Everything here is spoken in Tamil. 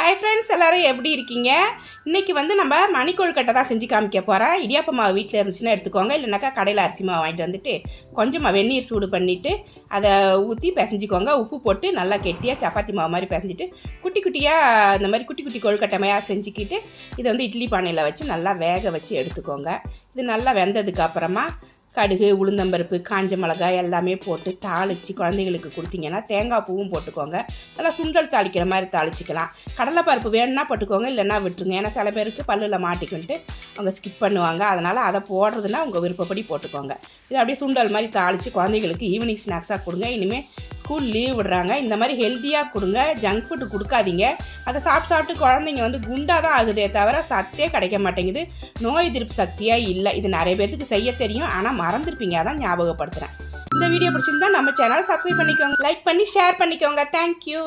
ஹாய் ஃப்ரெண்ட்ஸ் எல்லோரும் எப்படி இருக்கீங்க? இன்றைக்கி வந்து நம்ம மணி கொழுக்கட்டை தான் செஞ்சு காமிக்க போகிறேன் இடியாப்ப மாவு வீட்டில் இருந்துச்சுன்னா எடுத்துக்கோங்க. இல்லைனாக்கா கடையில் அரிசி மாவு வாங்கிட்டு வந்துட்டு கொஞ்சமாக வெந்நீர் சூடு பண்ணிவிட்டு அதை ஊற்றி பிசைஞ்சிக்கோங்க. உப்பு போட்டு நல்லா கெட்டியாக சப்பாத்தி மாவு மாதிரி பிசைஞ்சிட்டு குட்டி குட்டியாக இந்த மாதிரி குட்டி குட்டி கொழுக்கட்டைமையாக செஞ்சுக்கிட்டு இதை வந்து இட்லி பானையில் வச்சு நல்லா வேக வச்சு எடுத்துக்கோங்க. இது நல்லா வெந்ததுக்கு அப்புறமா கடுகு உளுந்தம்பருப்பு காஞ்ச மிளகாய் எல்லாமே போட்டு தாளித்து குழந்தைகளுக்கு கொடுத்தீங்கன்னா தேங்காய் பூவும் போட்டுக்கோங்க. நல்லா சுண்டல் தாளிக்கிற மாதிரி தாளிச்சிக்கலாம். கடலை பருப்பு வேணும்னா போட்டுக்கோங்க இல்லைன்னா விட்டுருங்க. ஏன்னா சில பேருக்கு பல்லில் மாட்டிக்கிட்டு அவங்க ஸ்கிப் பண்ணுவாங்க. அதனால் அதை போடுறதுன்னா உங்கள் விருப்பப்படி போட்டுக்கோங்க. இது அப்படியே சுண்டல் மாதிரி தாளித்து குழந்தைகளுக்கு ஈவினிங் ஸ்நாக்ஸாக கொடுங்க. இனிமேல் ஸ்கூல் லீவ் விடுறாங்க. இந்த மாதிரி ஹெல்த்தியாக கொடுங்க. ஜங்க் ஃபுட்டு கொடுக்காதீங்க. அதை சாப்பிட்டு சாப்பிட்டு குழந்தைங்க வந்து குண்டாக தான் ஆகுதே தவிர சத்தே கிடைக்க மாட்டேங்குது. நோய் எதிர்ப்பு சக்தியாக இல்லை. இது நிறைய பேர்த்துக்கு செய்ய தெரியும். ஆனால் மறந்துருப்பீங்க. அதான் ஞாபகப்படுத்துகிறேன் இந்த வீடியோ பிடிச்சிருந்தா நம்ம சேனலை சப்ஸ்கிரைப் பண்ணிக்கோங்க. லைக் பண்ணி ஷேர் பண்ணிக்கோங்க. தேங்க்யூ